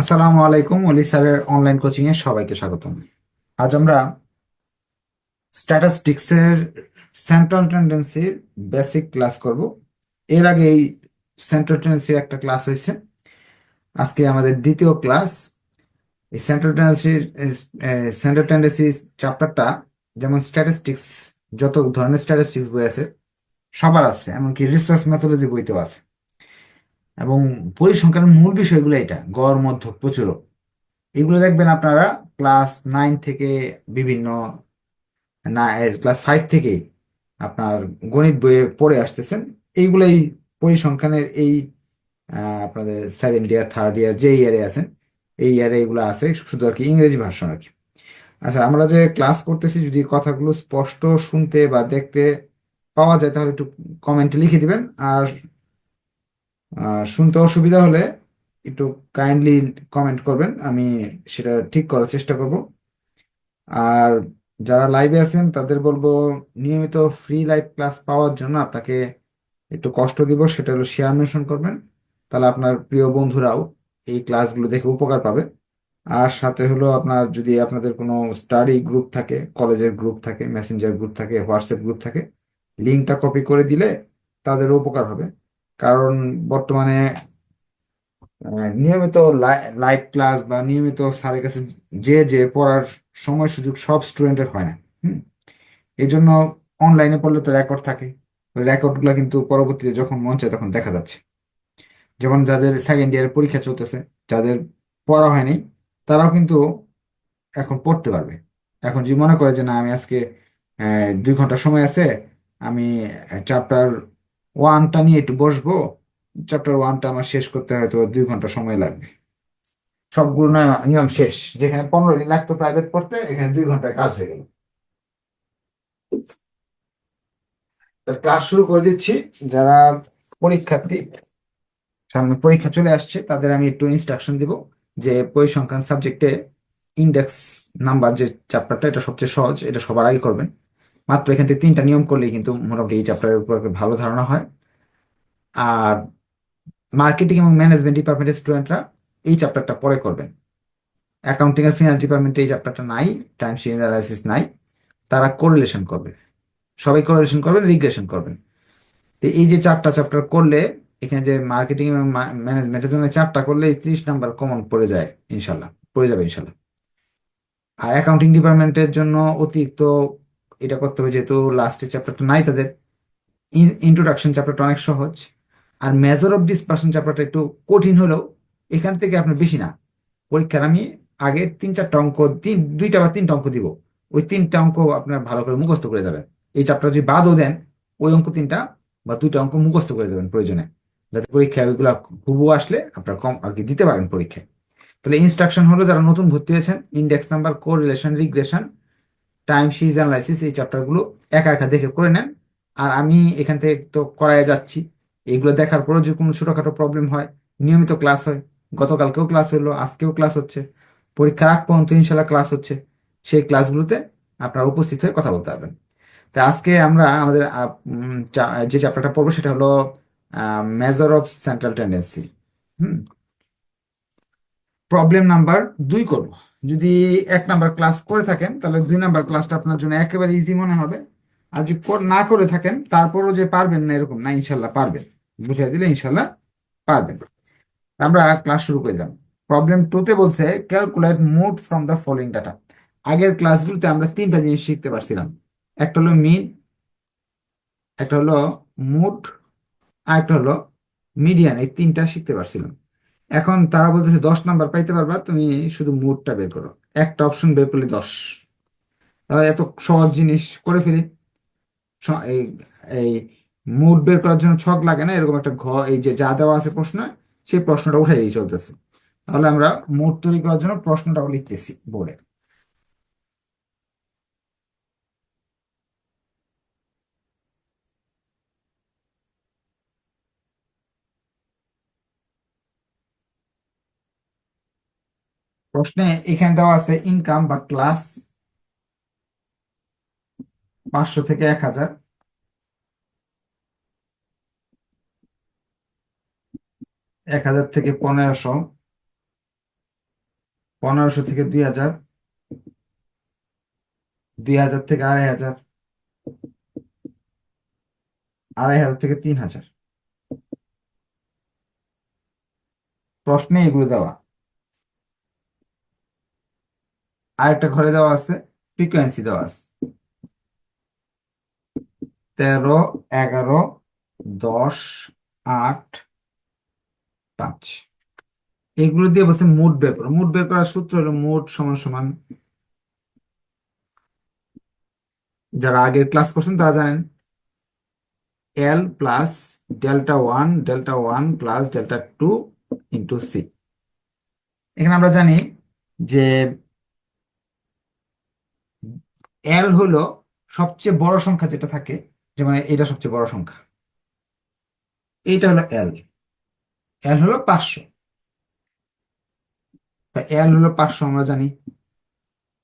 আসসালামু আলাইকুম, অলি স্যারের অনলাইন কোচিং এ সবাইকে স্বাগতম। আজ আমরা স্ট্যাটিস্টিক্সের সেন্ট্রাল টেন্ডেন্সির বেসিক ক্লাস করব। এর আগে এই সেন্ট্রাল টেন্ডেন্সির একটা ক্লাস হয়েছে। আজকে আমাদের দ্বিতীয় ক্লাস এই সেন্ট্রাল টেন্ডেন্সির সেন্ট্রাল টেন্ডেন্সি চ্যাপ্টারটা যেমন স্ট্যাটিস্টিক্স যত ধরনের স্ট্যাটিস্টিক্স বই আছে, সবার আছে, এমনকি রিসার্চ মেথোলজি বইতেও আছে। এবং পরিসংখ্যানের মূল বিষয়গুলো এটা, গড়, মধ্যক, প্রচুরক। এগুলো দেখবেন আপনারা ক্লাস নাইন থেকে বিভিন্ন, না ক্লাস ফাইভ থেকে আপনার গণিত বইয়ে পড়ে আসতেছেন। এইগুলাই পরিসংখ্যানের এই আপনাদের সেকেন্ড ইয়ার থার্ড ইয়ার যে ইয়ারে আছেন, এই ইয়ারে এগুলো আছে, শুধু আর কি ইংরেজি ভার্সন আর কি। আচ্ছা আমরা যে ক্লাস করতেছি, যদি কথাগুলো স্পষ্ট শুনতে বা দেখতে পাওয়া যায়, তাহলে একটু কমেন্টে লিখে দিবেন। আর শুনতে অসুবিধা হলে একটু কাইন্ডলি কমেন্ট করবেন, আমি সেটা ঠিক করার চেষ্টা করব। আর যারা লাইভে আছেন, তাদের বলব নিয়মিত ফ্রি লাইভ ক্লাস পাওয়ার জন্য আপনাকে একটু কষ্ট দিব, সেটা হলো শেয়ার মেনশন করবেন। তাহলে আপনার প্রিয় বন্ধুরাও এই ক্লাসগুলো দেখে উপকার পাবে। আর সাথে হলো আপনার যদি আপনাদের কোনো স্টাডি গ্রুপ থাকে কলেজের গ্রুপ থাকে মেসেঞ্জার গ্রুপ থাকে হোয়াটসঅ্যাপ গ্রুপ থাকে লিঙ্কটা কপি করে দিলে তাদেরও উপকার হবে। কারণ বর্তমানে নিয়মিত লাইভ ক্লাস বা নিয়মিত স্যারের কাছে যে যে পড়ার সময় সুযোগ সব স্টুডেন্টের হয় না, হুম? এই জন্য অনলাইনে পড়লে তো রেকর্ড থাকে। রেকর্ডগুলো কিন্তু পরবর্তীতে যখন মন চায় তখন দেখা যাচ্ছে। যেমন যাদের সেকেন্ড ইয়ারের পরীক্ষা চলতেছে, যাদের পড়া হয়নি, তারাও কিন্তু এখন পড়তে পারবে। এখন যদি মনে করে যে না, আমি আজকে দুই ঘণ্টা সময় আছে, আমি চ্যাপ্টার ওয়ানটা নিয়ে একটু বসবো চ্যাপ্টার ওয়ানটা আমার শেষ করতে হয়তো দুই ঘণ্টা সময় লাগবে। সবগুলো নিয়ম শেষ, যেখানে পনেরো দিন লাগতো প্রাইভেট পড়তে, এখানে দুই ঘন্টায় কাজ হয়ে গেল। ক্লাস শুরু করে দিচ্ছি, যারা পরীক্ষার্থী, সামনে পরীক্ষা চলে আসছে, তাদের আমি একটু ইনস্ট্রাকশন দিব, যে পরিসংখ্যান সাবজেক্টে ইন্ডেক্স নাম্বার যে চ্যাপ্টারটা এটা সবচেয়ে সহজ, এটা সবার আগে করবেন। মাত্র এখান থেকে তিনটা নিয়ম করলেই কিন্তু মোটামুটি এই চ্যাপ্টারের উপর একটা ভালো ধারণা হয়। আর মার্কেটিং এবং ম্যানেজমেন্ট ডিপার্টমেন্টের স্টুডেন্টরা এই চ্যাপ্টারটা পরে করবেন। অ্যাকাউন্টিং আর ফিনান্স ডিপার্টমেন্টে এই চ্যাপ্টারটা নাই টাইম সিরিজ অ্যানালাইসিস নাই। তারা কোরিলেশন করবে। সবাই কোরিলেশন করবেন রিগ্রেশন করবেন। তো এই যে চারটা চ্যাপ্টার করলে, এখানে যে মার্কেটিং এবং ম্যানেজমেন্টের জন্য চারটা করলে এই ত্রিশ নাম্বার কমন পড়ে যায়, ইনশাল্লাহ। পড়ে যাবে, ইনশাল্লাহ। আর অ্যাকাউন্টিং ডিপার্টমেন্টের জন্য অতিরিক্ত এটা করতে হবে যেহেতু লাস্টের চ্যাপ্টারটা নাই তাদের ইন্ট্রোডাকশন চ্যাপ্টারটা অনেক সহজ। আর মেজর অফ ডিসপারশন চ্যাপ্টারটা একটু কঠিন হলেও এখান থেকে আপনার বেশি না। পরীক্ষার আমি আগে তিন চারটা অঙ্ক, তিন, দুইটা বা তিনটা অঙ্ক দিব। ওই তিনটা অঙ্ক আপনার ভালো করে মুখস্থ করে যাবেন। এই চ্যাপ্টার যদি বাদও দেন, ওই অঙ্ক তিনটা বা দুইটা অঙ্ক মুখস্থ করে দেবেন প্রয়োজনে। যাতে পরীক্ষায় ওইগুলো হুবহু আসলে আপনার কম আর কি দিতে পারেন পরীক্ষায়। তাহলে ইনস্ট্রাকশন হলো যারা নতুন ভর্তি হয়েছেন index number correlation regression time series analysis এই চ্যাপ্টারগুলো একা একা দেখে করে নেন। আর আমি এখান থেকে তো করাই যাচ্ছি। এগুলো দেখার পরেও যদি কোনো ছোটখাটো প্রবলেম হয়, নিয়মিত ক্লাস হয়, গতকালকেও ক্লাস হলো, আজকেও ক্লাস হচ্ছে, পরীক্ষার আগ পর্যন্ত ইনশাল্লাহ ক্লাস হচ্ছে, সেই ক্লাসগুলোতে আপনারা উপস্থিত হয়ে কথা বলতে পারবেন। তা আজকে আমরা আমাদের যে চ্যাপ্টারটা পড়ব সেটা হলো major of central tendency hmm. Problem number দুই করব। যদি এক নাম্বার ক্লাস করে থাকেন, তাহলে দুই নাম্বার ক্লাসটা আপনার জন্য একেবারে ইজি মনে হবে। আর যদি না করে থাকেন, তারপরও যে পারবেন না এরকম না, ইনশাল্লাহ পারবেন। বুঝিয়ে দিলে ইনশাল্লাহ পারবেন। আমরা ক্লাস শুরু করে দিলাম। প্রবলেম টুতে বলছে calculate mode from the following data আগের ক্লাসগুলোতে আমরা তিনটা জিনিস শিখতে পারছিলাম। একটা হলো মিন একটা হলো মুড আর একটা হলো মিডিয়ান এই তিনটা শিখতে পারছিলাম। এখন তারা বলতেছে দশ নাম্বার পাইতে পারবা, তুমি শুধু মুডটা বের করো। একটা অপশন বের করলে দশ। এত সহজ জিনিস, করে ফেলি। এই এই মুড বের করার জন্য ছক লাগে না, এরকম একটা ঘ, এই যে যা দেওয়া আছে প্রশ্ন, সেই প্রশ্নটা উঠে দিয়ে চলতেছে। তাহলে আমরা মুড তৈরি করার জন্য প্রশ্নটা লিখতেছি বোর্ডে। প্রশ্নে এখানে দেওয়া আছে ইনকাম বা ক্লাস পাঁচশো থেকে এক হাজার। এক হাজার থেকে পনেরোশো। পনেরোশো থেকে দুই হাজার। দুই হাজার থেকে আড়াই হাজার। আড়াই হাজার থেকে তিন হাজার। প্রশ্নে এগুলো দেওয়া। আরেকটা ঘরে দেওয়া আছে ফ্রিকোয়েন্সি দেওয়া আছে। তেরো, এগারো, দশ, আট, পাঁচ। এগুলো দিয়ে বলছে মুড বের মুড বের করার সূত্র হলো মুড সমান সমান। যারা আগের ক্লাস করছেন তারা জানেন L plus delta one delta one plus delta two into C এখানে আমরা জানি যে এল হলো সবচেয়ে বড় সংখ্যা যেটা থাকে যেমন এটা সবচেয়ে বড় সংখ্যা। এইটা হলো এল এল হলো পাঁচশো। এল হলো পাঁচশো আমরা জানি।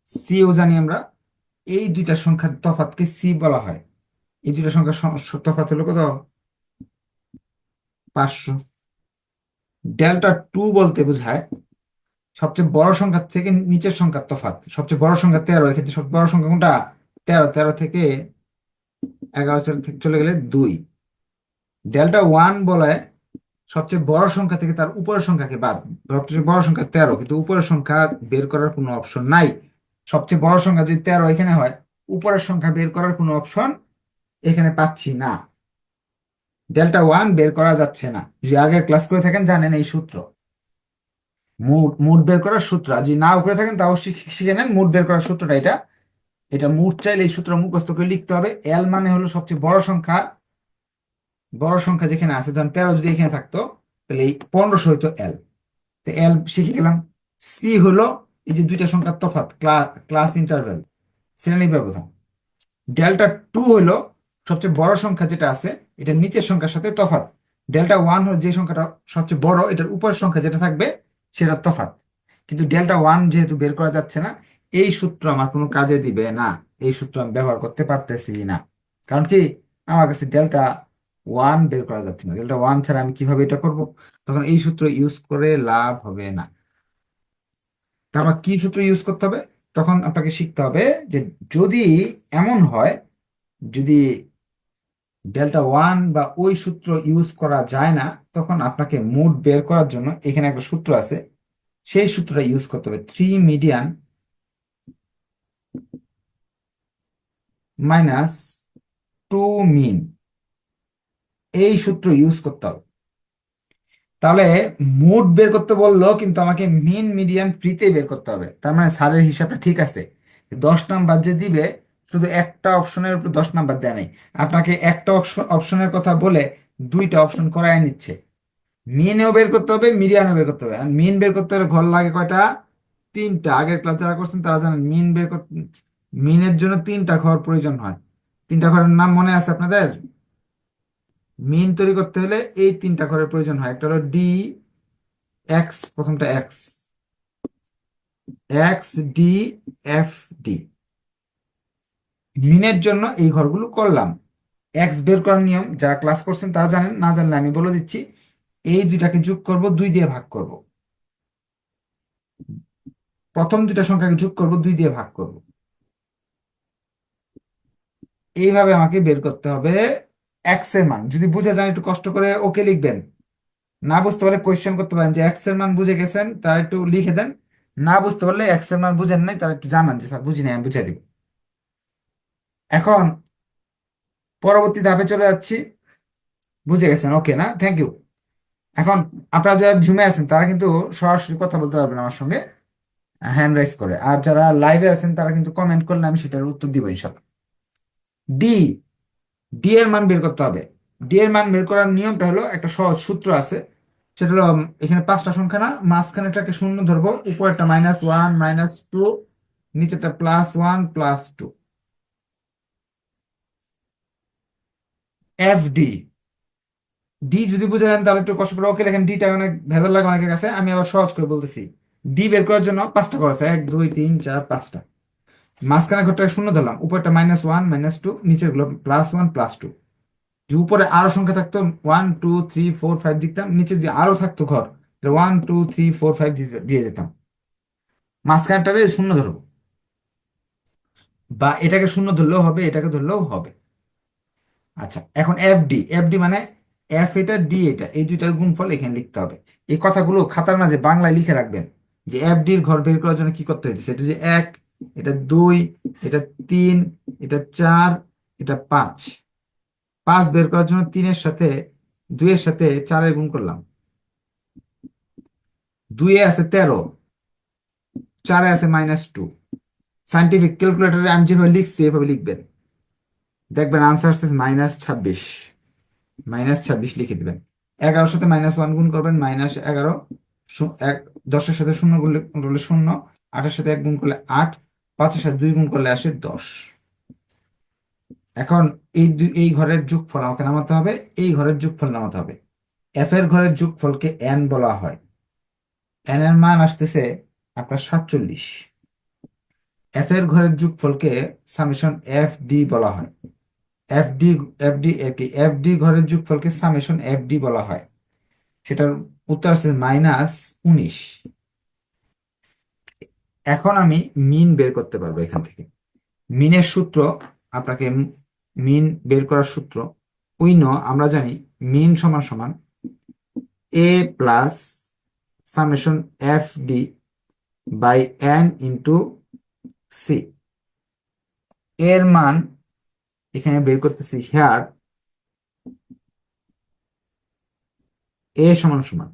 সিও জানি আমরা। এই দুইটা সংখ্যার তফাৎকে সি বলা হয়। এই দুইটা সংখ্যার তফাৎ হলো কত? পাঁচশো। ডেল্টা টু বলতে বোঝায় সবচেয়ে বড় সংখ্যা থেকে নিচের সংখ্যার তফাৎ। সবচেয়ে বড় সংখ্যা তেরো, এক্ষেত্রে সবচেয়ে বড় সংখ্যা কোনটা? তেরো তেরো থেকে এগারো থেকে চলে গেলে দুই। ডেল্টা ওয়ান বলে সবচেয়ে বড় সংখ্যা থেকে তার উপরের সংখ্যাকে বাদ। সবচেয়ে বড় সংখ্যা তেরো, কিন্তু উপরের সংখ্যা বের করার কোনো অপশন নাই। সবচেয়ে বড় সংখ্যা যদি তেরো এখানে হয়, উপরের সংখ্যা বের করার কোনো অপশন এখানে পাচ্ছি না। ডেল্টা ওয়ান বের করা যাচ্ছে না। যদি আগের ক্লাস করে থাকেন জানেন এই সূত্র। মুড মুড বের করার সূত্র। আর যদি নাও করে থাকেন, তাও শিখ- নেন। মুড বের করার সূত্রটা এটা। এটা মুড চাইলে এই সূত্র মুখস্থ করে লিখতে হবে। এল মানে হলো সবচেয়ে বড় সংখ্যা। বড় সংখ্যা যেখানে আছে, ধরেন তেরো যদি এখানে থাকতো, তাহলে এই পনেরোশো হইতো এল তো এল শিখে গেলাম। সি হলো এই যে দুইটা সংখ্যার তফাৎ ক্লাস ইন্টারভেল শ্রেণি ব্যবধান। ডেল্টা টু হলো সবচেয়ে বড় সংখ্যা যেটা আছে, এটা নিচের সংখ্যার সাথে তফাৎ। ডেল্টা ওয়ান হলো যে সংখ্যাটা সবচেয়ে বড়, এটার উপরের সংখ্যা যেটা থাকবে সেটা তফাৎ। কিন্তু ডেল্টা ওয়ান যেহেতু বের করা যাচ্ছে না, এই সূত্র আমার কোনো কাজে দিবে না। এই সূত্র আমি ব্যবহার করতে পারতেছি না। কারণ কি, আমার কাছে ডেল্টা ওয়ান বের করা যাচ্ছে না। ডেল্টা ওয়ান ছাড়া আমি কীভাবে এটা করব? তখন এই সূত্র ইউজ করে লাভ হবে না। তা আমার কি সূত্র ইউজ করতে হবে? তখন আপনাকে শিখতে হবে যে যদি এমন হয়, যদি ডেল্টা ওয়ান বা ওই সূত্র ইউজ করা যায় না, তখন আপনাকে মুড বের করার জন্য এখানে একটা সূত্র আছে, সেই সূত্রটা ইউজ করতে হবে three median minus two mean এই সূত্র ইউজ করতে হবে। তাহলে মুড বের করতে বলল, কিন্তু আমাকে মিন মিডিয়ান ফ্রিতে বের করতে হবে। তার মানে স্যারের হিসাবটা ঠিক আছে। দশ নাম্বার যে দিবে শুধু একটা অপশনের উপর দশ নাম্বার দেয় নাই। আপনাকে একটা অপশনের কথা বলে দুইটা অপশন করায় নিচ্ছে। মিনও বের করতে হবে, মিডিয়ানও বের করতে হবে। আর মিন বের করতে হলে ঘর লাগে কয়টা? তিনটা। আগের ক্লাস যারা করছেন তারা জানেন মিন বের করতে মিনের জন্য তিনটা ঘর প্রয়োজন হয়। তিনটা ঘরের নাম মনে আছে আপনাদের? মিন তৈরি করতে হলে এই তিনটা ঘরের প্রয়োজন হয়। একটা হলো ডি এক্স প্রথমটা X X D F D মিনের জন্য এই ঘরগুলো করলাম। এক্স বের করার নিয়ম, যারা ক্লাস করছেন তারা জানেন, না জানলে আমি বলে দিচ্ছি, এই দুইটাকে যোগ করব, দুই দিয়ে ভাগ করব। প্রথম দুইটা সংখ্যাকে যোগ করব, দুই দিয়ে ভাগ করব। এইভাবে আমাকে বের করতে হবে এক্সের মান। যদি বুঝে যান, একটু কষ্ট করে ওকে লিখবেন। না বুঝতে পারলে কোয়েশ্চেন করতে পারেন যে এক্সের মান বুঝে গেছেন, তারা একটু লিখে দেন। না বুঝতে পারলে এক্সের মান বুঝেন নাই, তারা একটু জানান যে, স্যার, বুঝি নাই, আমি বুঝে দিব। এখন পরবর্তী ধাপে চলে যাচ্ছি। বুঝে গেছেন? ওকে না? থ্যাংক ইউ এখন আপনারা যারা ঝুমে আছেন, তারা কিন্তু সরাসরি কথা বলতে পারবেন আমার সঙ্গে হ্যান্ড রাইজ করে। আর যারা লাইভে আছেন, তারা কিন্তু কমেন্ট করলে আমি সেটার উত্তর দিব ইনশাল্লাহ ডি ডি এর মান বের করতে হবে। ডি এর মান বের করার নিয়মটা হলো একটা সহজ সূত্র আছে। সেটা হলো এখানে পাঁচটা সংখ্যা না মাঝখানেটাকে শূন্য ধরবো, উপরেরটা মাইনাস ওয়ান মাইনাস টু নিচেরটা plus one plus two F D D যদি বুঝে যান তাহলে একটু কষ্ট করে ওকে লেখেন ডিটা অনেক ভেজাল লাগে অনেকের কাছে, আমি আবার সহজ করে বলতেছি। ডি বের করার জন্য পাঁচটা আছে এক, দুই, তিন, চার, পাঁচটা। মাঝখানে ঘরটাকে শূন্য ধরলাম, উপরটা মাইনাস ওয়ান মাইনাস টু নিচেরগুলো প্লাস ওয়ান প্লাস টু যে উপরে আরও সংখ্যা থাকতো one two three four five দিতাম নিচে যদি আরও থাকতো ঘর one two three four five দিয়ে যেতাম। মাঝখানটারে শূন্য ধরবো। বা এটাকে শূন্য ধরলেও হবে, এটাকে ধরলেও হবে। আচ্ছা এখন এফ ডি এফ ডি মানে এফ এটা ডি এটা, এই দুইটার গুণফল এখানে লিখতে হবে। এই কথাগুলো খাতার মাঝে বাংলায় লিখে রাখবেন যে এফ ডির ঘর বের করার জন্য কি করতে হইতেছে? এটা যে এক, এটা দুই, এটা তিন, এটা চার, এটা পাঁচ। পাঁচ বের করার জন্য তিনের সাথে, দুইয়ের সাথে চারের গুণ করলাম। দুইয়ে আছে তেরো, চারে আছে মাইনাস টু সাইন্টিফিক ক্যালকুলেটরে আমি যেভাবে লিখছি, এভাবে লিখবেন। দেখবেন আনসার আসছে মাইনাস ছাব্বিশ। মাইনাস ছাব্বিশ লিখে দিবেন। এগারোর সাথে মাইনাস ওয়ান গুণ করবেন মাইনাস এগারো এক দশের সাথে শূন্য গুণ করলে শূন্য, আটের সাথে এক গুণ করলে আট, পাঁচের সাথে দুই গুণ করলে আসে দশ। এখন এই দুই এই ঘরের যোগফল আমাকে নামাতে হবে, এই ঘরের যোগফল নামাতে হবে। এফ এর ঘরের যোগফলকে এন বলা হয়। এন এর মান আসতেছে আপনার সাতচল্লিশ। এফ এর ঘরের যোগফলকে সামেশন এফ ডি বলা হয়। এফ ডি এফ ডি কি? এফ ডি ঘরের যোগফলকে সামেশন এফ ডি বলা হয়। সেটার উত্তর আছে মাইনাস উনিশ। এখন আমি মিন বের করতে পারব এখান থেকে। মিনের সূত্র, আপনাকে মিন বের করার সূত্র, উইন আমরা জানি মিন সমান সমান A plus summation F D by N into C এর মান এখানে বের করতেছি হেয়ার এ সমান সমান।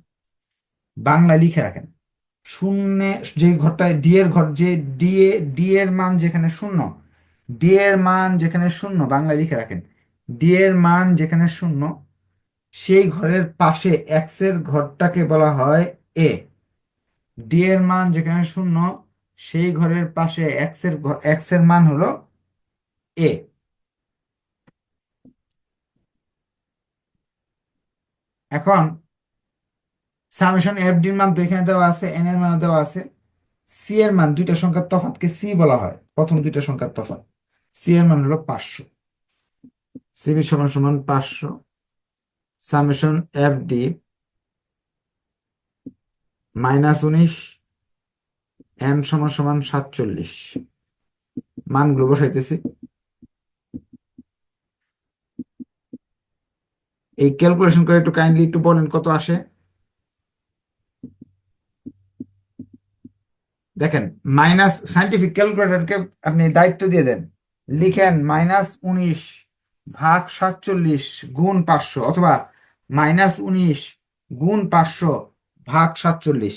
বাংলা লিখে রাখেন, শূন্য যে ঘরটায় ডি এর ঘর যে ডি এ ডি এর মান যেখানে শূন্য ডি এর মান যেখানে শূন্য, বাংলায় লিখে রাখেন ডি এর মান যেখানে শূন্য, সেই ঘরের পাশে এক্সের ঘরটাকে বলা হয় এ ডি এর মান যেখানে শূন্য, সেই ঘরের পাশে এক্সের এক্সের মান হলো এ এখন সামেশন এফ ডির মান তো এখানে দেওয়া আছে এন এর মান দেওয়া আছে। সি এর মান দুইটা সংখ্যার তফাতকে সি বলা হয়, প্রথম দুইটা সংখ্যার তফাৎ। সি এর মান হলো পাঁচশো। সিবি সমান সমান পাঁচশো। সামেশন এফ ডি মাইনাস উনিশ এন সমান সমান সাতচল্লিশ। মানগুলো বসাইতেছি। এই ক্যালকুলেশন করে একটু কাইন্ডলি একটু বলেন কত আসে? দেখেন মাইনাস সাইন্টিফিক ক্যালকুলেটরকে আপনি দায়িত্ব দিয়ে দেন। লিখেন মাইনাস উনিশ ভাগ সাতচল্লিশ গুণ পাঁচশো অথবা মাইনাস উনিশ গুণ পাঁচশো ভাগ সাতচল্লিশ।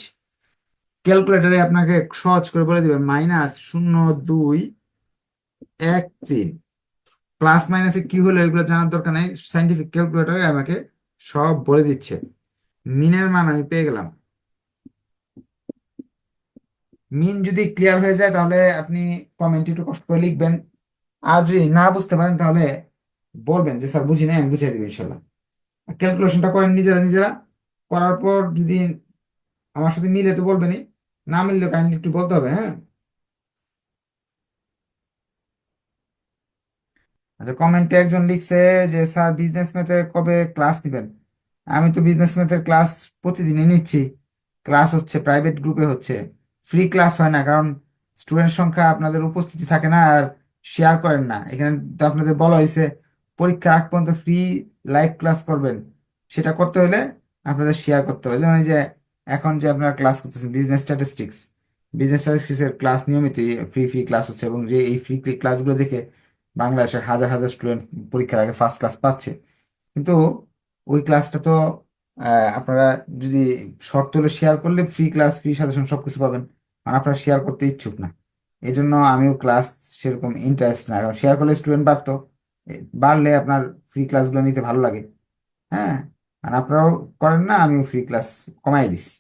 ক্যালকুলেটরে আপনাকে সহজ করে বলে দিবে মাইনাস শূন্য দুই এক তিন। প্লাস মাইনাসে কি হলো এগুলো জানার দরকার নেই। সাইন্টিফিক ক্যালকুলেটরে আমাকে সব বলে দিচ্ছে। মিনের মান আমি পেয়ে গেলাম। মিন যদি ক্লিয়ার হয়ে যায় তাহলে আপনি কমেন্ট একটু কষ্ট করে লিখবেন। আর যদি না বুঝতে পারেন তাহলে বলবেন যে, স্যার বুঝি নাই আমি বুঝিয়ে দেবো ইনশাল্লাহ। ক্যালকুলেশনটা করেন নিজেরা নিজেরা। করার পর যদি আমার সাথে মিলে তো বলবেনই। না মিললে কাইন্ডলি একটু বলতে হবে হ্যাঁ? আচ্ছা কমেন্টে একজন লিখছে যে, স্যার বিজনেস ম্যাথের কবে ক্লাস নেবেন আমি তো বিজনেস ম্যাথের ক্লাস প্রতিদিনই নিচ্ছি। ক্লাস হচ্ছে প্রাইভেট গ্রুপে হচ্ছে। ফ্রি ক্লাস হয় না, কারণ স্টুডেন্ট সংখ্যা আপনাদের উপস্থিতি থাকে না আর শেয়ার করেন না। এখানে তো আপনাদের বলা হয়েছে, পরীক্ষার আগ পর্যন্ত ফ্রি লাইভ ক্লাস করবেন। সেটা করতে হলে আপনাদের শেয়ার করতে হবে। যেমন এই যে, এখন যে আপনারা ক্লাস করতেছেন বিজনেস স্ট্যাটিস্টিক্স বিজনেস স্ট্যাটিস্টিক্স এর ক্লাস নিয়মিত ফ্রি ফ্রি ক্লাস হচ্ছে এবং যে এই ফ্রি ক্লাসগুলো দেখে বাংলাদেশের হাজার হাজার স্টুডেন্ট পরীক্ষার আগে ফার্স্ট ক্লাস পাচ্ছে। কিন্তু ওই ক্লাসটা তো আপনারা যদি শর্ত হলে শেয়ার করলে ফ্রি ক্লাস ফ্রি সাজেশন সবকিছু পাবেন। আর আপনারা শেয়ার করতে ইচ্ছুক না। এই জন্য আমিও ক্লাস সেরকম ইন্টারেস্ট না কারণ শেয়ার করলে স্টুডেন্ট বাড়তো। বাড়লে আপনার ফ্রি ক্লাসগুলো নিতে ভালো লাগে। হ্যাঁ? আর আপনারাও করেন না, আমিও ফ্রি ক্লাস কমাই দিছি।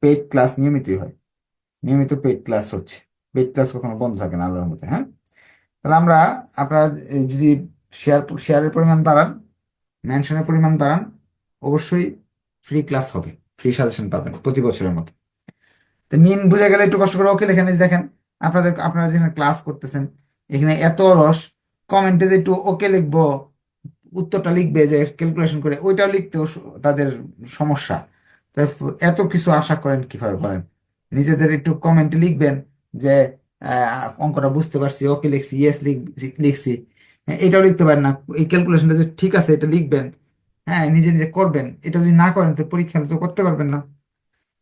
পেইড ক্লাস নিয়মিতই হয়। নিয়মিত পেইড ক্লাস হচ্ছে। পেইড ক্লাস কখনো বন্ধ থাকে না আল্লাহর মধ্যে হ্যাঁ? তাহলে আমরা আপনারা যদি শেয়ার শেয়ারের পরিমাণ বাড়ান মেনশনের পরিমাণ বাড়ান, অবশ্যই ফ্রি ক্লাস হবে ফ্রি সাজেশন পাবেন প্রতি বছরের মতো। তো মিন বুঝে গেলে একটু কষ্ট করে ওকে লেখেন দেখেন, আপনাদের, আপনারা যেখানে ক্লাস করতেছেন, এখানে এত রস কমেন্টে যে একটু ওকে লিখব, উত্তরটা লিখবে, যে ক্যালকুলেশন করে, ওইটাও লিখতেও তাদের সমস্যা। তাই এত কিছু আশা করেন কীভাবে করেন? নিজেদের একটু কমেন্টে লিখবেন যে অঙ্কটা বুঝতে পারছি। ওকে লিখছি ইয়েস লিখছি। হ্যাঁ, এটাও লিখতে পারেন না। এই ক্যালকুলেশনটা যে ঠিক আছে এটা লিখবেন। হ্যাঁ নিজে নিজে করবেন। এটা যদি না করেন তো পরীক্ষা তো করতে পারবেন না।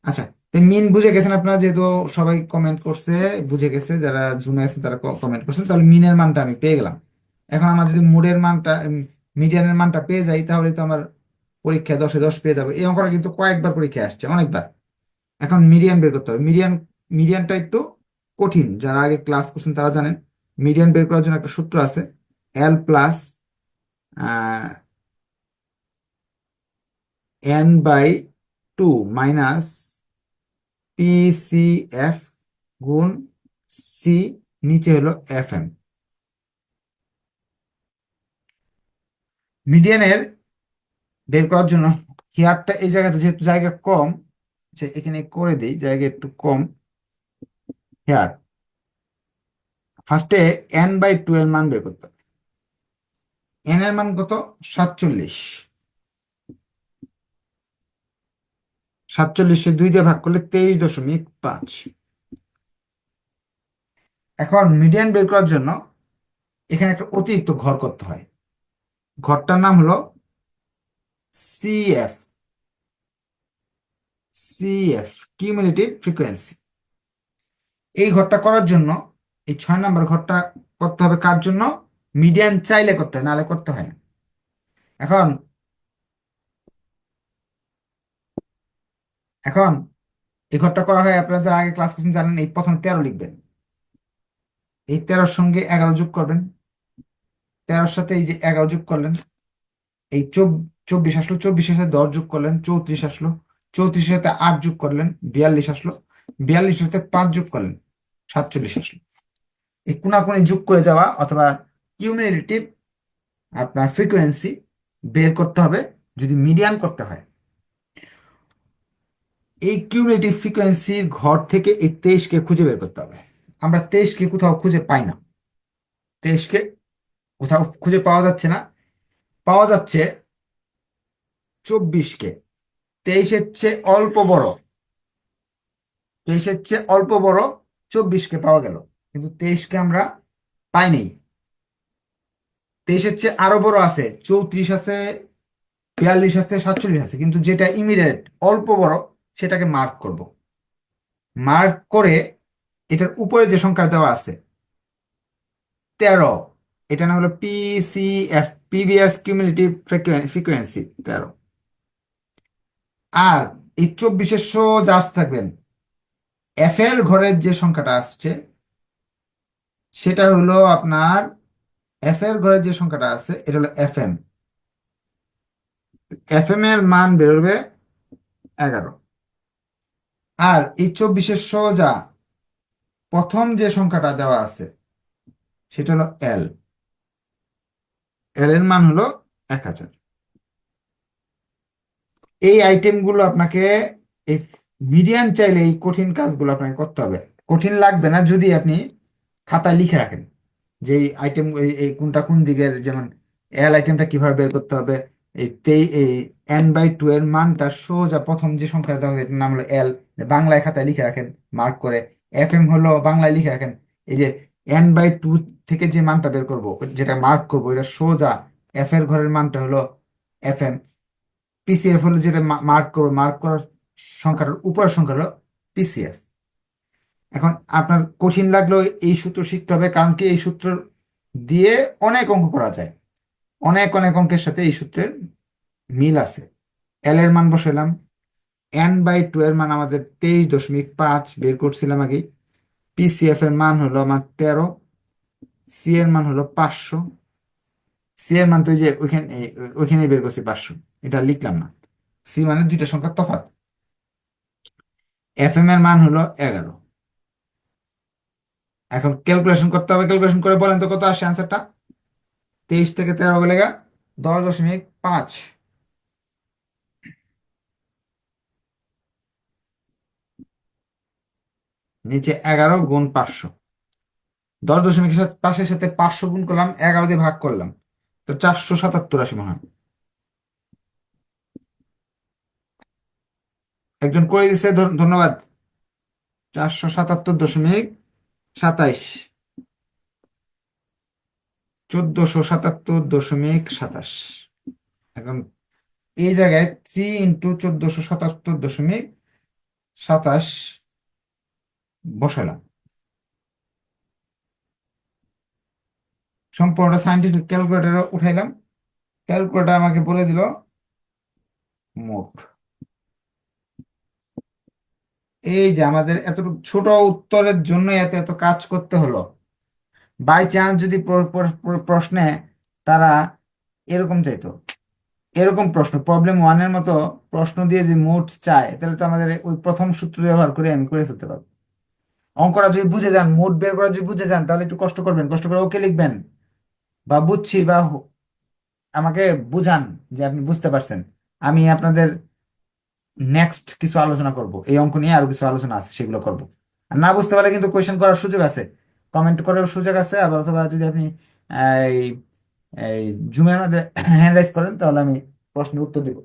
আচ্ছা মিন বুঝে গেছেন আপনারা যেহেতু সবাই কমেন্ট করছে বুঝে গেছে যারা জুমে আছে তারা কমেন্ট করছেন। তাহলে মিনের মানটা আমি পেয়ে গেলাম। এখন আমার যদি মুডের মানটা মিডিয়ানের মানটা পেয়ে যাই তাহলে তো আমার পরীক্ষায় দশে দশ পেয়ে যাব। এই অঙ্কটা কিন্তু কয়েকবার পরীক্ষায় আসছে অনেকবার। এখন মিডিয়ান বের করতে হবে। মিডিয়ান মিডিয়ানটা একটু কঠিন। যারা আগে ক্লাস করছেন তারা জানেন মিডিয়ান বের করার জন্য একটা সূত্র আছে L plus N by two minus P C F গুণ সি নিচে হলো এফ এম মিডিয়ানের বের করার জন্য হেয়ারটা এই জায়গাতে যেহেতু জায়গা কম এখানে করে দিই, জায়গা একটু কম হেয়ার ফার্স্টে এন বাই টু এর মান বের করতে হবে। এন এর মান কত? সাতচল্লিশ। সাতচল্লিশে দুই দিয়ে ভাগ করলে তেইশ দশমিক পাঁচ। এখন মিডিয়ান বের করার জন্য এখানে একটা অতিরিক্ত ঘর করতে হয়। ঘরটার নাম হলো সিএফ সিএফ কিউমুলেটিভ ফ্রিকোয়েন্সি এই ঘরটা করার জন্য, এই ছয় নম্বর ঘরটা করতে হবে কার জন্য? মিডিয়ান চাইলে করতে হয়, নাহলে করতে হয় না। এখন এখন এই ঘরটা করা হয়, আপনারা যারা আগে ক্লাস করছেন জানেন, এই প্রথম তেরো লিখবেন। এই তেরোর সঙ্গে এগারো যোগ করবেন। তেরোর সাথে এই যে এগারো যোগ করলেন, এই চব্বিশ আসলো, চব্বিশের সাথে দশ যোগ করলেন, চৌত্রিশ আসলো, চৌত্রিশের সাথে আট যোগ করলেন, বিয়াল্লিশ আসলো। বিয়াল্লিশের সাথে পাঁচ যোগ করলেন, সাতচল্লিশ আসলো। এই কোনাকুনি যোগ করে যাওয়া অথবা কিউমিলেটিভ আপনার ফ্রিকোয়েন্সি বের করতে হবে, যদি মিডিয়ান করতে হয়। এই কিউমিলেটিভ ফ্রিকোয়েন্সির ঘর থেকে এই তেইশকে খুঁজে বের করতে হবে। আমরা তেইশকে কোথাও খুঁজে পাই না। তেইশকে কোথাও খুঁজে পাওয়া যাচ্ছে না। পাওয়া যাচ্ছে চব্বিশকে। তেইশের চেয়ে অল্প বড়। তেইশের চেয়ে অল্প বড় চব্বিশকে পাওয়া গেল। কিন্তু তেইশকে আমরা পাইনি। তেইশের চেয়ে আরও বড় আছে, চৌত্রিশ আছে, বিয়াল্লিশ আছে, সাতচল্লিশ আছে। কিন্তু যেটা ইমিডিয়েট অল্প বড়, সেটাকে মার্ক করব। মার্ক করে এটার উপরে যে সংখ্যা দেওয়া আছে, তেরো, এটা নাম হলো পিসিএফ পিবিএস কিউমুলেটিভ ফ্রিকোয়েন্সি তেরো। আর এই চব্বিশের আসতে থাকবেন এফ এর ঘরের যে সংখ্যাটা আসছে, সেটা হলো আপনার এফ এর ঘরের যে সংখ্যাটা আছে, এটা হলো এফ এম এফ এম এর মান বেরোবে এগারো। আর এই চব্বিশের সোজা প্রথম যে সংখ্যাটা দেওয়া আছে, সেটা হলো এল এল এর মান হলো এক হাজার। এই আইটেমগুলো আপনাকে এই মিডিয়ান চাইলে এই কঠিন কাজগুলো আপনাকে করতে হবে। কঠিন লাগবে না যদি আপনি খাতায় লিখে রাখেন যে এই আইটেম এই কোনটা কোন দিকের, যেমন এল আইটেমটা কীভাবে বের করতে হবে, এই তেই, এই এন বাই টু এর মানটা সোজা প্রথম যে সংখ্যাটা দেওয়া এটার নাম হলো এল বাংলায় খাতায় লিখে রাখেন মার্ক করে এফ এম হলো বাংলায় লিখে রাখেন, এই যে এন বাই টু থেকে যে মানটা বের করব, যেটা মার্ক করব, এটা সোজা এফ এর ঘরের মানটা হলো এফ এম পিসিএফ হলো যেটা মার্ক করব মার্ক করার সংখ্যাটার উপরের সংখ্যা হলো পিসিএফ এখন আপনার কঠিন লাগলেও এই সূত্র শিখতে হবে, কারণ কি এই সূত্র দিয়ে অনেক অঙ্ক করা যায়। অনেক অনেক অঙ্কের সাথে এই সূত্রের মিল আছে। এল এর মান বসালাম এন বাই টু এর মান আমাদের তেইশ দশমিক পাঁচ বের করছিলাম আগে। পিসিএফ এর মান হলো আমার তেরো। সি এর মান হলো পাঁচশো। সি এর মান তো যে ওইখানে ওইখানে বের করছি পাঁচশো। এটা লিখলাম না। সি মানে দুইটা সংখ্যা তফাৎ। এফ এম এর মান হলো এগারো। এখন ক্যালকুলেশন করতে হবে ক্যালকুলেশন করে বলেন তো কত আসে অ্যান্সারটা তেইশ থেকে তেরো গেলে দশ দশমিক পাঁচ। নিচে এগারো গুণ পাঁচশো। দশ দশমিক পাঁচের সাথে পাঁচশো গুণ করলাম, এগারো দিয়ে ভাগ করলাম। তো চারশো সাতাত্তর আসে মনে হয়। একজন করে দিচ্ছে ধন্যবাদ। চারশো সাতাত্তর দশমিক সাতাইশ। চোদ্দশো সাতাত্তর দশমিক সাতাশ। এখন এই জায়গায় থ্রি ইন্টু চোদ্দশো সাতাত্তর দশমিক সাতাশ বসালাম। সম্পূর্ণটা সাইন্টিফিক ক্যালকুলেটরে উঠাইলাম। ক্যালকুলেটর আমাকে বলে দিল মোট। এই যে আমাদের এতটুকু ছোট উত্তরের জন্য এত এত কাজ করতে হলো। বাই চান্স যদি প্র- প্র- প্র- প্রশ্নে তারা এরকম চাইতো, এরকম প্রশ্ন প্রবলেম ওয়ানের মতো প্রশ্ন দিয়ে যে মোট চায়, তাহলে তো আমাদের ওই প্রথম সূত্র ব্যবহার করে আমি করে ফেলতে পারব। অঙ্কটা যদি বুঝে যান, মোট বের করা যদি বুঝে যান, তাহলে একটু কষ্ট করবেন, কষ্ট করে ওকে লিখবেন বা বুঝছি বা আমাকে বুঝান যে আপনি বুঝতে পারছেন। আমি আপনাদের নেক্সট কিছু আলোচনা করব। এই অঙ্ক নিয়ে আরও কিছু আলোচনা আছে, সেগুলো করব। আর না বুঝতে পারলে কিন্তু কোয়েশ্চেন করার সুযোগ আছে। কমেন্ট করার সুযোগ আছে, আবার অথবা যদি আপনি এই এই মধ্যে হ্যান্ড রাইজ করেন, তাহলে আমি প্রশ্নের উত্তর দিব।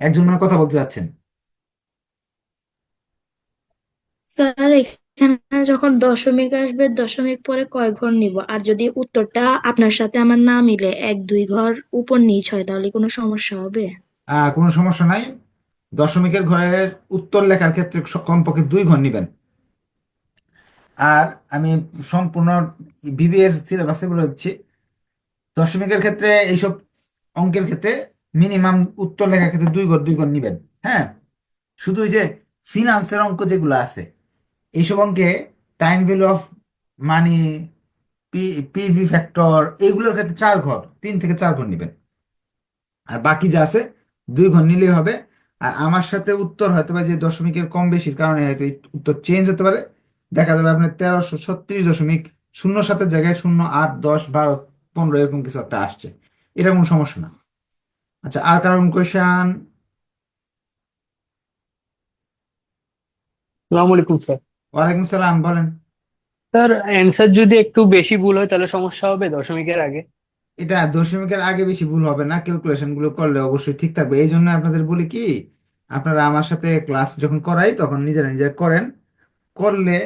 একজন মানে কথা বলতে যাচ্ছেন। স্যার, এখানে যখন দশমিক আসবে, দশমিক পরে কয় ঘর নিব? আর যদি উত্তরটা আপনার সাথে আমার না মিলে, এক, দুই ঘর উপর নিচ হয়, তাহলে কোনো সমস্যা হবে? কোনো সমস্যা নাই। দশমিকের ঘরের উত্তর লেখার ক্ষেত্রে কমপক্ষে দুই ঘর নিবেন। আর আমি সম্পূর্ণ বিবিএর সিলেবাসে বলে দিচ্ছি। দশমিকের ক্ষেত্রে এইসব অঙ্কের ক্ষেত্রে মিনিমাম উত্তর লেখার ক্ষেত্রে দুই ঘর দুই ঘর নিবেন। হ্যাঁ? শুধু যে ফিনান্সের অঙ্ক যেগুলো আছে, এইসব অঙ্কে time value of money PV factor এইগুলোর ক্ষেত্রে চার ঘর, তিন থেকে চার ঘর নিবেন। আর বাকি যা আছে দুই ঘর নিলেই হবে। আর আমার সাথে উত্তর হয়তো বা যে দশমিকের কম বেশির কারণে হয়তো উত্তর চেঞ্জ হতে পারে। দেখা যাবে আপনার তেরোশো ছত্রিশ দশমিক শূন্য সাতের জায়গায় শূন্য আট দশ বারো পনেরো এরকম কিছু একটা আসছে। এটা কোনো সমস্যা না। আচ্ছা আর কারণ কোয়েশন আলাইকুম স্যার। ওয়ালাইকুম সালাম বলেন। স্যার অ্যান্সার যদি একটু বেশি ভুল হয় তাহলে সমস্যা হবে দশমিকের আগে। এটা দশমিকের আগে বেশি ভুল হবে না ক্যালকুলেশনগুলো করলে অবশ্যই ঠিক থাকবে। এই জন্য আপনাদের বলি কি, আপনারা আমার সাথে ক্লাস যখন করাই, তখন নিজেরা নিজেরা করেন। করলে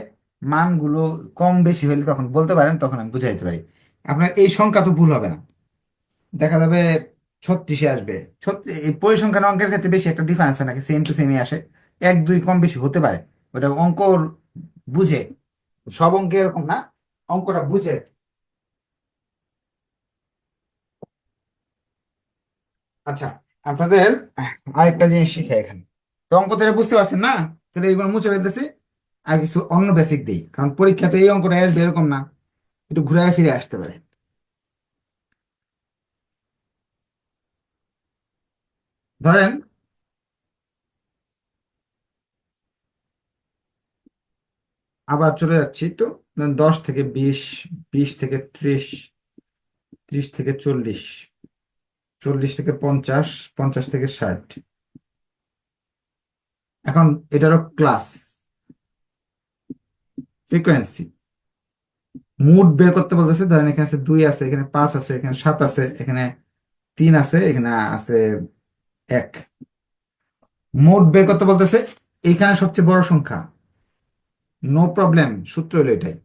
মানগুলো কম বেশি হলে তখন বলতে পারেন, তখন আমি বুঝাইতে পারি। আপনার এই সংখ্যা তো ভুল হবে না। দেখা যাবে ছত্রিশে আসবে। ছত্রিশ পরিসংখ্যান অঙ্কের ক্ষেত্রে বেশি একটা ডিফারেন্স হয় নাকি সেম টু সেমই আসে। এক, দুই কম বেশি হতে পারে। ওটা অঙ্ক বুঝে। সব অঙ্কে এরকম না, অঙ্কটা বুঝে। আচ্ছা আপনাদের আরেকটা জিনিস শিখাই এখানে। তো অঙ্ক তাহলে বুঝতে পারছেন না? তাহলে এইগুলো মুছে ফেলতেছি। আর কিছু অন্য বেসিক দিই, কারণ পরীক্ষাতে এই অঙ্কটা আসবে এরকম না। একটু ঘুরে ফিরে আসতে পারে। ধরেন, আবার চলে যাচ্ছি তো দশ থেকে বিশ বিশ থেকে ত্রিশ ত্রিশ থেকে চল্লিশ। চল্লিশ থেকে পঞ্চাশ পঞ্চাশ থেকে ষাট। এখন এটারও ক্লাস ফ্রিকোয়েন্সি মুড বের করতে বলতেছে, ধরেন এখানে আছে দুই আছে, এখানে পাঁচ আছে, এখানে সাত আছে, এখানে তিন আছে, এখানে আছে এক। মোট বের করতে বলতেছে এইখানে সবচেয়ে বড় সংখ্যা। নো প্রবলেম সূত্র হলো এটাই।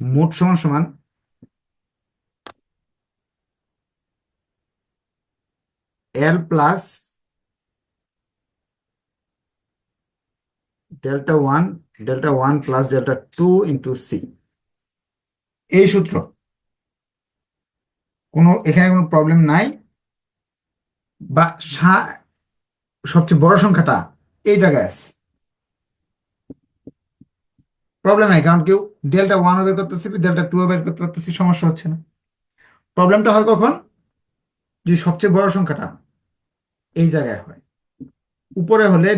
মোট সমান সমান L plus delta one delta one plus delta two into C এই সূত্র। কোনো, এখানে কোনো প্রবলেম নাই। বা সবচেয়ে বড় সংখ্যাটা এই জায়গায় আছে। প্রবলেম নাই, কারণ কেউ ডেল্টা ওয়ানও বের করতেছি ডেল্টা টু বের করতে পারতেছি, সমস্যা হচ্ছে না। প্রবলেমটা হয় কখন? যে সবচেয়ে বড় সংখ্যাটা এই জায়গায় হয়। উপরে হলে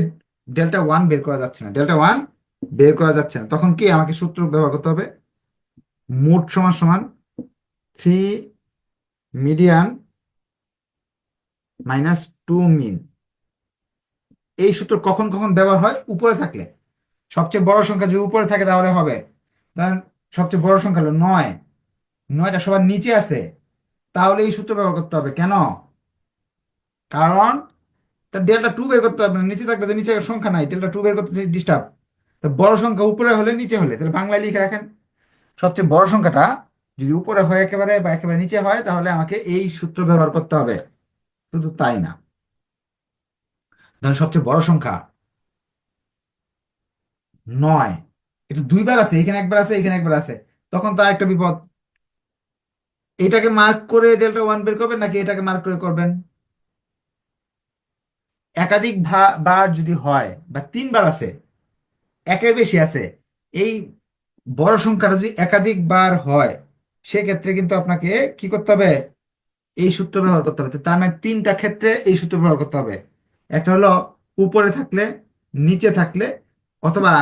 ডেল্টা ওয়ান বের করা যাচ্ছে না। ডেল্টা ওয়ান বের করা যাচ্ছে না। তখন কি আমাকে সূত্র ব্যবহার করতে হবে? মোট সমান সমান three median minus two mean এই সূত্র কখন কখন ব্যবহার হয়? উপরে থাকলে। সবচেয়ে বড় সংখ্যা যদি উপরে থাকে তাহলে হবে। ধরেন সবচেয়ে বড় সংখ্যা হলো নয়। নয়টা সবার নিচে আছে। তাহলে এই সূত্র ব্যবহার করতে হবে। কেন? কারণ তার ডেল্টা টু বের করতে পারবেন না। নিচে থাকলে তো নিচে সংখ্যা নাই ডেল্টা টু বের করতে ডিস্টার্ব তো বড় সংখ্যা উপরে হলে নিচে হলে, তাহলে বাংলায় লিখে রাখেন। সবচেয়ে বড় সংখ্যাটা যদি উপরে হয় একেবারে বা একেবারে নিচে হয়, তাহলে আমাকে এই সূত্র ব্যবহার করতে হবে। শুধু তাই না। ধরেন সবচেয়ে বড় সংখ্যা নয়। এটা দুইবার আছে, এখানে একবার আছে, এখানে একবার আছে। তখন তো একটা বিপদ। এটাকে মার্ক করে ডেল্টা ওয়ান বের করবেন নাকি এটাকে মার্ক করে করবেন? একাধিক বার যদি হয় বা তিনবার আছে, একের বেশি আছে, এই বড় সংখ্যাটা যদি একাধিক বার হয়, সেক্ষেত্রে কিন্তু আপনাকে কি করতে হবে? এই সূত্র ব্যবহার করতে হবে। তার মানে তিনটা ক্ষেত্রে এই সূত্র ব্যবহার করতে হবে। একটা হলো উপরে থাকলে, নিচে থাকলে, অথবা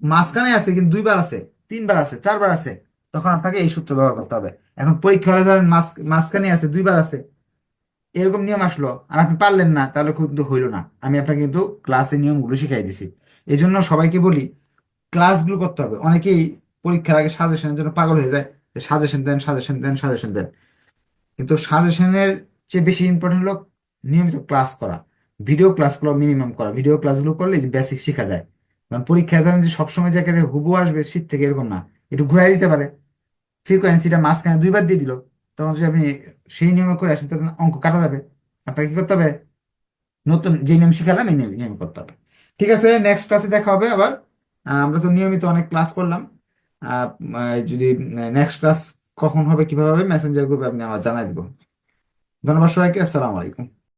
মাঝখানে আছে কিন্তু দুইবার আছে, তিনবার আছে, চারবার আছে, তখন আপনাকে এই সূত্র ব্যবহার করতে হবে। এখন পরীক্ষা হলে ধরেন মাঝ, মাঝখানে আছে, দুইবার আছে এরকম নিয়ম আসলো আর আপনি পারলেন না, তাহলে কিন্তু হইল না। আমি আপনাকে কিন্তু ক্লাসে নিয়মগুলো শিখাই দিছি। এই জন্য সবাইকে বলি ক্লাসগুলো করতে হবে। অনেকেই পরীক্ষার আগে সাজেশনের জন্য পাগল হয়ে যায় সাজেশন দেন সাজেশন দেন সাজেশন দেন। কিন্তু সাজেশনের চেয়ে বেশি ইম্পর্টেন্ট হলো নিয়মিত ক্লাস করা। ভিডিও ক্লাসগুলো মিনিমাম করা। ভিডিও ক্লাসগুলো করলে বেসিক শেখা যায়। কারণ পরীক্ষায় ধরেন যে সবসময় যে হুবু আসবে, শীত থেকে এরকম না। একটু ঘুরাই দিতে পারে। ফ্রিকোয়েন্সিটা মাঝখানে দুইবার দিয়ে দিল। তখন যদি আপনি সেই নিয়মে করে আসেন, তখন অঙ্ক কাটা যাবে। আপনাকে কি করতে হবে? নতুন যে নিয়ম শিখালাম, এই নিয়ম করতে হবে। ঠিক আছে নেক্সট ক্লাসে দেখা হবে আবার। আমরা তো নিয়মিত অনেক ক্লাস করলাম। যদি নেক্সট ক্লাস কখন হবে, কীভাবে হবে মেসেঞ্জার গ্রুপে আপনি আমার জানাই দেবো। ধন্যবাদ সবাইকে, আসসালামু আলাইকুম।